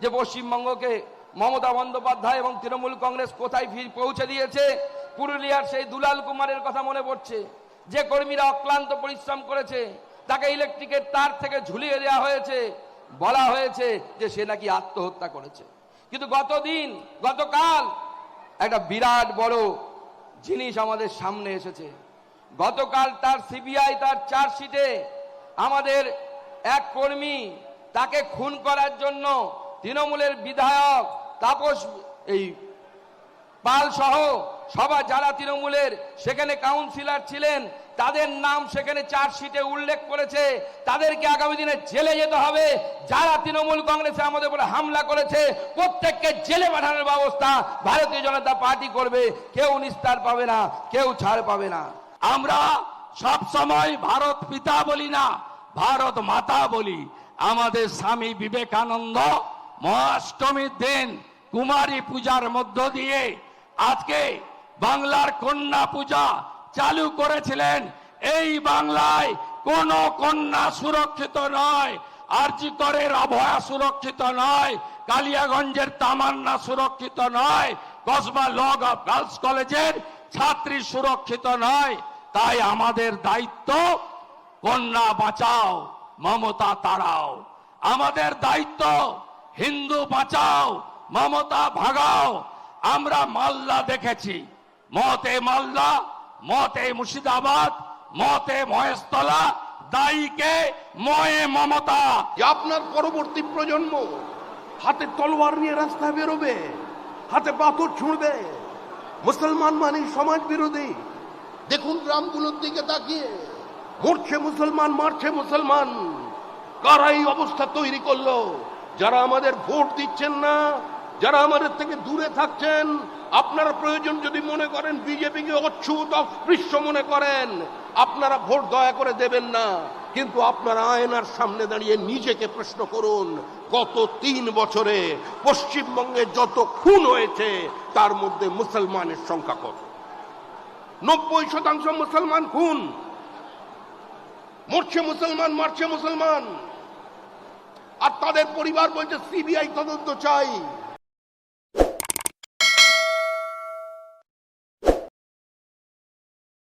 যে পশ্চিমবঙ্গকে মমতা বন্দ্যোপাধ্যায় এবং তৃণমূল কংগ্রেস কোথায় ফির পৌঁছে দিয়েছে, পুরুলিয়ার সেই দুলাল কুমারের কথা মনে পড়ছে। যে কর্মীরা অক্লান্ত পরিশ্রম করেছে, তাকে ইলেকট্রিকের তার থেকে ঝুলিয়ে দেওয়া হয়েছে, বলা হয়েছে যে সে নাকি আত্মহত্যা করেছে। কিন্তু গতদিন, গতকাল একটা বিরাট বড় জিনিস আমাদের সামনে এসেছে। গতকাল তার সিবিআই তার চার্জশিটে আমাদের এক কর্মী তাকে খুন করার জন্য তৃণমূলের বিধায়ক, তাপস, এই পাল সহ সবার যারা তৃণমূলের, সেখানে কাউন্সিলর ছিলেন, তাদের নাম সেখানে চার্জশিটে উল্লেখ করেছে। তাদেরকে আগামী দিনে জেলে যেতে হবে। যারা তৃণমূল কংগ্রেসে আমাদের উপরে হামলা করেছে, প্রত্যেককে জেলে পাঠানোর ব্যবস্থা ভারতীয় জনতা পার্টি করবে। কেউ নিস্তার পাবে না, কেউ ছাড় পাবে না। আমরা সব সময় ভারত পিতা বলি না, ভারত মাতা বলি। আমাদের স্বামী বিবেকানন্দ মহাষ্টমীর দিন কুমারী পূজার মধ্য দিয়ে আজকে বাংলার কন্যা পূজা চালু করেছিলেন। এই বাংলায় কোন কন্যা সুরক্ষিত নয় আরজিকরের আবহাওয়া সুরক্ষিত নয়, কালিয়াগঞ্জের তামান্না সুরক্ষিত নয় কসবা লগ অফ গার্লস কলেজের ছাত্রী সুরক্ষিত নয়। তাই আমাদের দায়িত্ব, কন্যা বাঁচাও, মমতা তাড়াও। আমাদের দায়িত্ব হিন্দু বাঁচাও, মমতা ভাগাও, আমরা মালদা দেখেছি। মতে মালদা মতে মুর্শিদাবাদ, মতে মহেশতলা দায়ীকে ময়ে মমতা। আপনার পরবর্তী প্রজন্ম হাতে তলোয়ার নিয়ে রাস্তায় বেরোবে, হাতে পাথর ছুঁড়বে। মুসলমান মানে সমাজ বিরোধী। দেখুন গ্রামগুলোর দিকে তাকিয়ে মরছে মুসলমান, মারছে মুসলমান। কারা এই অবস্থা তৈরি করল? যারা আমাদের ভোট দিচ্ছেন না, যারা আমাদের থেকে দূরে থাকছেন, আপনারা প্রয়োজন যদি মনে করেন বিজেপিকে অচ্ছুত অস্পৃশ্য মনে করেন, আপনারা ভোট দয়া করে দেবেন না। কিন্তু আপনারা আয়নার সামনে দাঁড়িয়ে নিজেকে প্রশ্ন করুন, গত তিন বছরে পশ্চিমবঙ্গে যত খুন হয়েছে, তার মধ্যে মুসলমানের সংখ্যা কত? নব্বই শতাংশ মুসলমান খুন। মরছে মুসলমান, মারছে মুসলমান। তাদের পরিবার বলছে সিবিআই তদন্ত চাই।